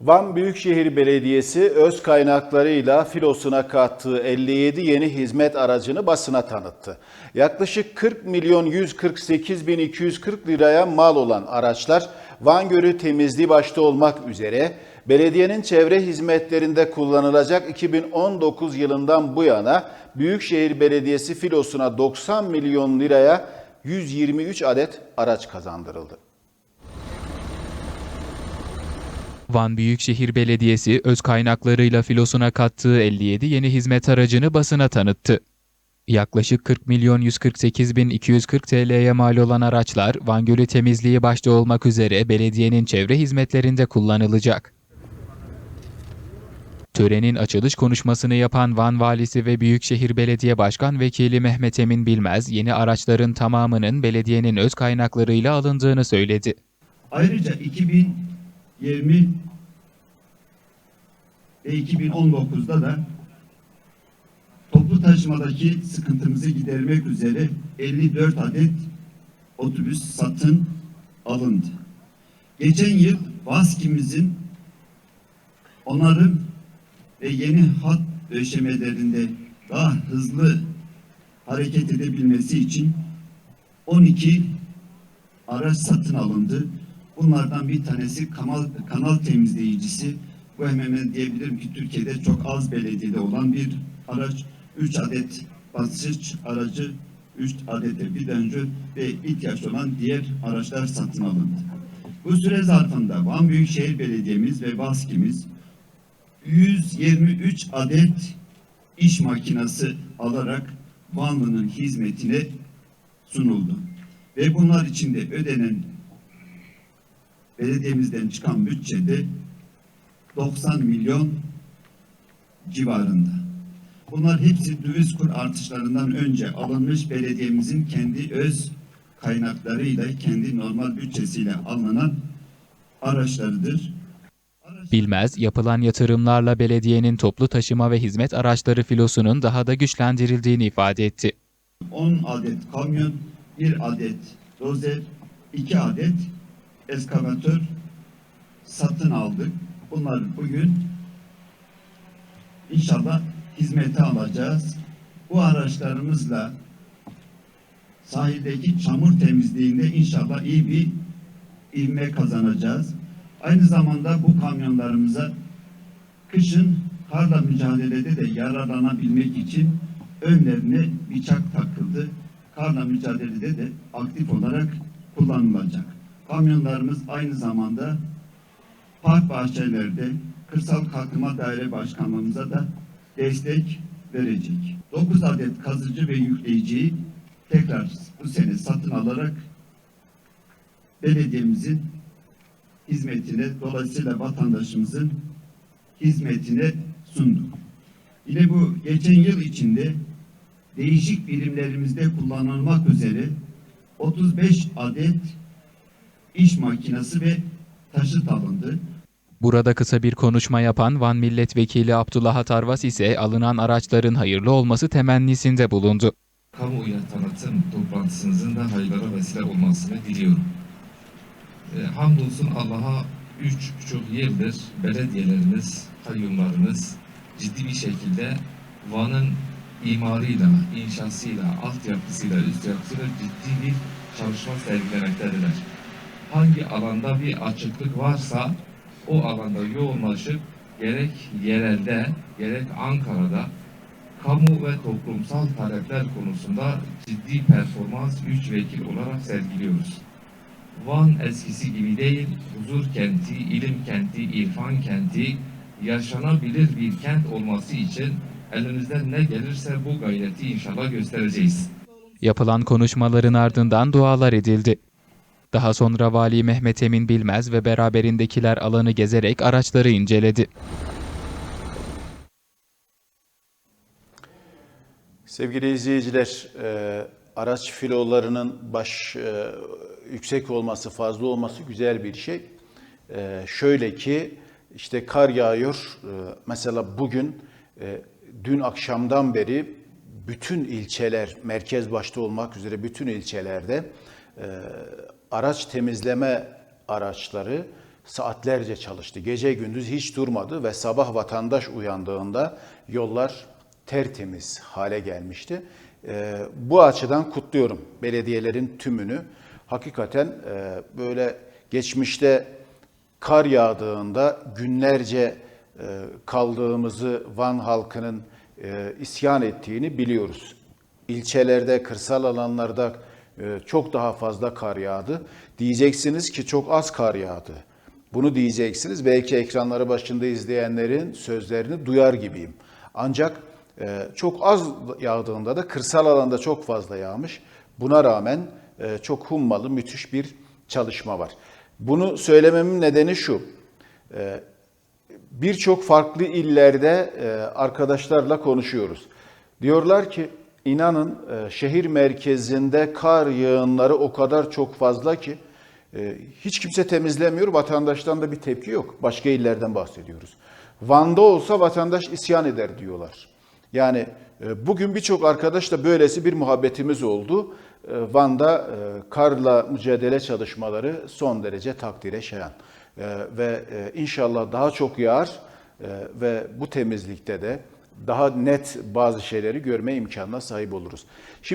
Van Büyükşehir Belediyesi öz kaynaklarıyla filosuna kattığı 57 yeni hizmet aracını basına tanıttı. Yaklaşık 40 milyon 148 bin 240 liraya mal olan araçlar Van Gölü temizliği başta olmak üzere belediyenin çevre hizmetlerinde kullanılacak 2019 yılından bu yana Büyükşehir Belediyesi filosuna 90 milyon liraya 123 adet araç kazandırıldı. Van Büyükşehir Belediyesi öz kaynaklarıyla filosuna kattığı 57 yeni hizmet aracını basına tanıttı. Yaklaşık 40 milyon 148 bin 240 TL'ye mal olan araçlar Van Gölü temizliği başta olmak üzere belediyenin çevre hizmetlerinde kullanılacak. Törenin açılış konuşmasını yapan Van Valisi ve Büyükşehir Belediye Başkan Vekili Mehmet Emin Bilmez, yeni araçların tamamının belediyenin öz kaynaklarıyla alındığını söyledi. Ayrıca 2020 ve 2019'da da toplu taşımadaki sıkıntımızı gidermek üzere 54 adet otobüs satın alındı. Geçen yıl VASKİ'mizin onarım ve yeni hat döşemelerinde daha hızlı hareket edebilmesi için 12 araç satın alındı. Bunlardan bir tanesi kanal, kanal temizleyicisi. Bu hemen diyebilirim ki Türkiye'de çok az belediyede olan bir araç. 3 adet basınç aracı, 3 adet de vidanjör ve ihtiyaç olan diğer araçlar satın alındı. Bu süre zarfında Van Büyükşehir Belediye'miz ve VASKİ'miz 123 adet iş makinesi alarak Vanlı'nın hizmetine sunuldu. Ve bunlar içinde ödenen belediyemizden çıkan bütçede 90 milyon civarında. Bunlar hepsi döviz kur artışlarından önce alınmış belediyemizin kendi öz kaynaklarıyla, kendi normal bütçesiyle alınan araçlarıdır. Bilmez, yapılan yatırımlarla belediyenin toplu taşıma ve hizmet araçları filosunun daha da güçlendirildiğini ifade etti. 10 adet kamyon, 1 adet dozer, 2 adet eskavatör satın aldık. Bunları bugün inşallah hizmete alacağız. Bu araçlarımızla sahildeki çamur temizliğinde inşallah iyi bir ivme kazanacağız. Aynı zamanda bu kamyonlarımıza kışın karla mücadelede de yararlanabilmek için önlerine bıçak takıldı. Karla mücadelede de aktif olarak kullanılacak. Kamyonlarımız aynı zamanda park bahçelerde Kırsal Kalkınma Daire Başkanlığımıza da destek verecek. 9 adet kazıcı ve yükleyiciyi tekrar bu sene satın alarak belediyemizin hizmetine, dolayısıyla vatandaşımızın hizmetine sunduk. Yine bu geçen yıl içinde değişik birimlerimizde kullanılmak üzere 35 adet iş makinesi ve taşıt alındı. Burada kısa bir konuşma yapan Van Milletvekili Abdullah Tarvas ise alınan araçların hayırlı olması temennisinde bulundu. kamuoyuna tanıtım toplantısınızın da hayırlara vesile olmasını diliyorum. E, hamdolsun Allah'a üç buçuk yıldır belediyelerimiz, kayyumlarımız ciddi bir şekilde Van'ın imarıyla, inşasıyla, altyapısıyla, üst yapısıyla ciddi bir çalışma sergilemektedirler. Hangi alanda bir açıklık varsa o alanda yoğunlaşıp gerek yerelde, gerek Ankara'da kamu ve toplumsal talepler konusunda ciddi performans üç vekil olarak sergiliyoruz. Van eskisi gibi değil, huzur kenti, ilim kenti, irfan kenti, yaşanabilir bir kent olması için elimizden ne gelirse bu gayreti inşallah göstereceğiz. Yapılan konuşmaların ardından dualar edildi. Daha sonra Vali Mehmet Emin Bilmez ve beraberindekiler alanı gezerek araçları inceledi. Sevgili izleyiciler, e, araç filolarının baş e, yüksek olması, fazla olması güzel bir şey. E, şöyle ki, işte kar yağıyor. E, mesela bugün, e, dün akşamdan beri bütün ilçeler, merkez başta olmak üzere bütün ilçelerde e, araç temizleme araçları saatlerce çalıştı. Gece gündüz hiç durmadı ve sabah vatandaş uyandığında yollar tertemiz hale gelmişti. Ee, bu açıdan kutluyorum belediyelerin tümünü. Hakikaten e, böyle geçmişte kar yağdığında günlerce e, kaldığımızı Van halkının e, isyan ettiğini biliyoruz. İlçelerde, kırsal alanlarda e, çok daha fazla kar yağdı. Diyeceksiniz ki çok az kar yağdı. Bunu diyeceksiniz. Belki ekranları başında izleyenlerin sözlerini duyar gibiyim. Ancak e, çok az yağdığında da kırsal alanda çok fazla yağmış. Buna rağmen e, çok hummalı, müthiş bir çalışma var. Bunu söylememin nedeni şu. E, Birçok farklı illerde arkadaşlarla konuşuyoruz. Diyorlar ki inanın e, şehir merkezinde kar yağınları o kadar çok fazla ki e, hiç kimse temizlemiyor. Vatandaştan da bir tepki yok. Başka illerden bahsediyoruz. Van'da olsa vatandaş isyan eder diyorlar. Yani e, bugün birçok arkadaşla böylesi bir muhabbetimiz oldu. Van'da karla mücadele çalışmaları son derece takdire şayan. Ve inşallah daha çok yağar ve bu temizlikte de daha net bazı şeyleri görme imkanına sahip oluruz. Şimdi